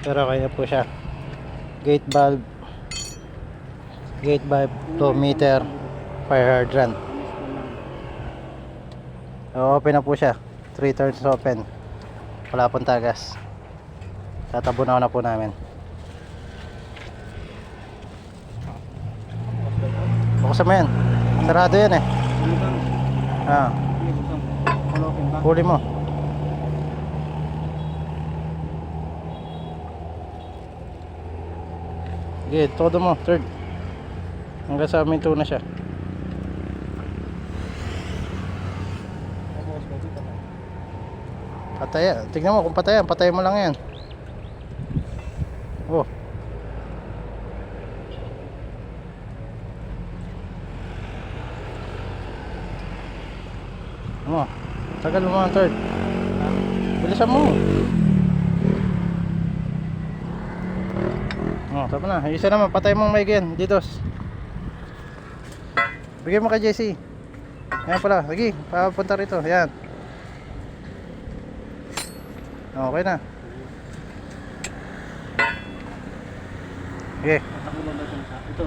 Pero kaya po siya. Gate valve. Gate valve 2 meter. Fire hydrant. Open na po siya. 3 turns open. Wala pong tagas. Tatabunaw na po namin. Buksan mo yan. Sarado yan eh. Ah, huli mo. Sige, todo mo. Third. Hanggang sa amin na siya. Pataya. Tignan mo kung patayan. Patayin mo lang yan. Oh. Ano? Tagal mo ang third. Bilisan mo. Oh, tama na. Isa naman, patay mong mic yan. Dito. Bigyan mo kay JC. Ayan pala. Sige, papunta rito. Ayan. Okay na. Okay. Ito.